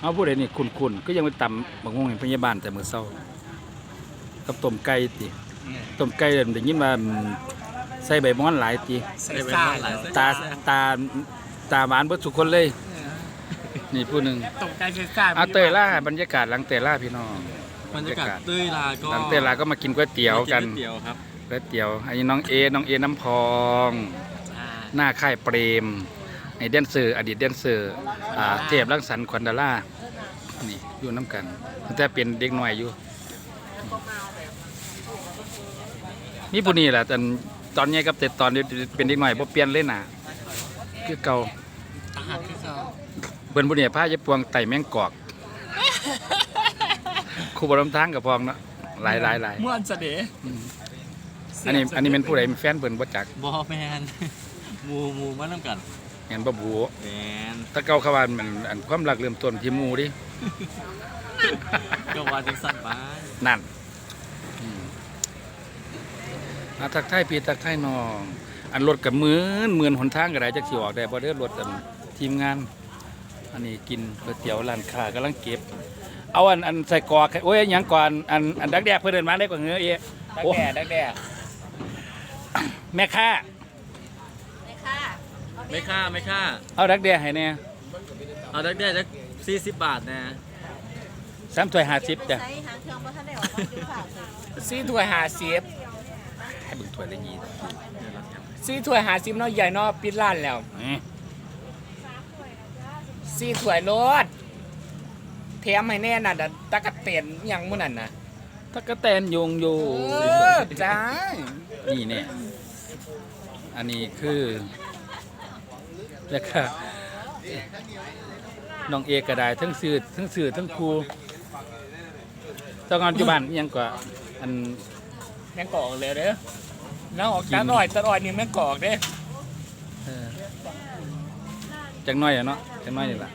เอาผู้ใดนี่คุณๆก็ยังไปตำบักงงเห็นพยาบาลแต่มื้อเช้ากับต้มไก่ติต้มไก่เดี๋ยวได้ยินว่าอืมใส่ใบมอนหลายติใส่ซ่าหลายตาตาตาหวานเบิดทุกคนเลย นี่ผู้หนึงตกใจใส่ซ่าเอาเตยล่าบรรยากาศหลังเตยล่าพี่น้องบรรยากาศเต้ยลาก็หลังเตยล่าก็มากินก๋วยเตี๋ยวกันก๋วยเตี๋ยวครับก๋วยเตี๋ยวอันนี้น้องเอน้องเอน้ำพองอ่าหน้าค่ายเปรม ไอแดนเซอร์อดีตแดนเซอร์อ่าเทพรังสรรค์ควันดาล่านี่อยู่น้ำกันตั้งแต่เป็นเด็กหน่อยอยู่นี่ผู้นี้แหละตอนตอนนี้กับแต่ตอนนี้เป็นเด็กหน่อยบ่เปลี่ยนเลยน่ะคือเก่าอาหารคือเขาเบิ่นผู้นี้พาจะปวงไต่แมงกอกคู่บ่ลำทางกับพองเนาะหลายหลายหลายม่วนเสด็จอันนี้อันนี้เป็นผู้ใดเป็นแฟนเบิ่นบ่จักบอแมนหมูหมูมาน้ำกัน เห็นบ่บูแมนถ้าเก่าเขาว่ามันอันความรักเริ่มต้นที่หมู่ดิ ก็ว่าจังสั่นไปนั่นอืมอาทักทายพี่ทักทายน้อง อันรถกับมือนหมื่นหนทางก็ได้จักสิออกได้บ่เด้อรถอันทีมงาน อันนี้กินก๋วยเตี๋ยวร้านค้ากำลังเก็บ เอาอันอันใส่กรอกโอ้ยอันหยังก่อนอันอันดักแดกเพิ่นเดินมาได้กว่าเงือเอะ ดักโอ้แด่ดักแด่ แม่ค้า ไม่ค่าไม่ค่า เอาดักแดกให้แน่เอาดักแด้จักสี่สิบบาทนะสามถ้วย50จ้ะใช้หางเครื่องบ่ทันได้ออกมาดูข่าวสิซี่ถ้วยหาซีฟให้เบิ่งถ้วยละยี่ซี่ถ้วยหาซีฟเนาะใหญ่เนาะปิดร้านแล้วนี่ซี่ถ้วยรถแถมให้แน่น่ะเดี๋ยวตะกะเตียนอิหยังมื้อนั้นน่ะตะกะแตนโยงอยู่เออจ้านี่เนี่ยอันนี้คือ แล้วก็น้องเอกก็ได้ทั้งสื่อทั้งสื่อทั้งครูตอนงานปัจจุบันอิหยังกว่าอันแม่งกอกเลยเด้อน้าออกจากหน่อยตะออยนี่แม่งกอกเด้อเออจักหน้อยอะเนาะจักหน้อยนี่แหละ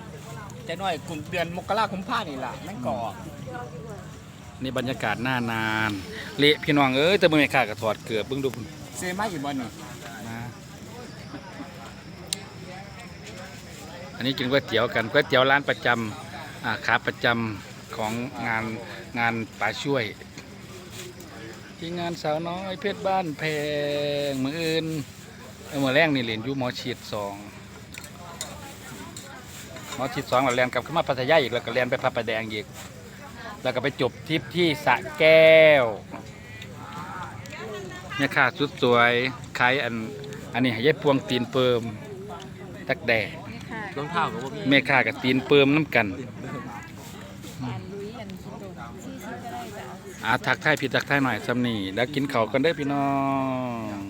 จะหน่อยกลุ่มเดือนมกราคมพานี่ล่ะแม่งกอกนี่บรรยากาศหน้านาน เละพี่น้องเอ้ยแต่บ่แม่นข้าก็ถอดเกือบเบิ่งดูพุ่นเซมาอยู่บ่นี่ันนี้กินก๋วยเตี๋ยวกันก๋วยเตี๋ยวร้านประจำขาประจำของงานงานป่าช่วย ที่งานสาวน้อยเพชรบ้านแพงมืออื่นเอมือแรงนี่เหรียญยูหมอฉีดสองหมอฉีดสองแล้วเรียนกลับขึ้นมาพัทยาอีกแล้วก็เรียนไปพระประแดงอีก แล้วก็ไปจบทริปที่สะแก้วเนี่ยค่ะสุดสวยขายอันอันนี้ให้ยายพวงตีนเปิมตักแดด รองเท้ากับว่ามีเมค่ากับตีนเปิมน้ำกันอันลุยอันคิดดูซี่ซี่ก็ได้จ้ะอาทักทายพี่ทักทายหน่อยสำนีแล้วกินข้าวกันเด้อพี่น้อง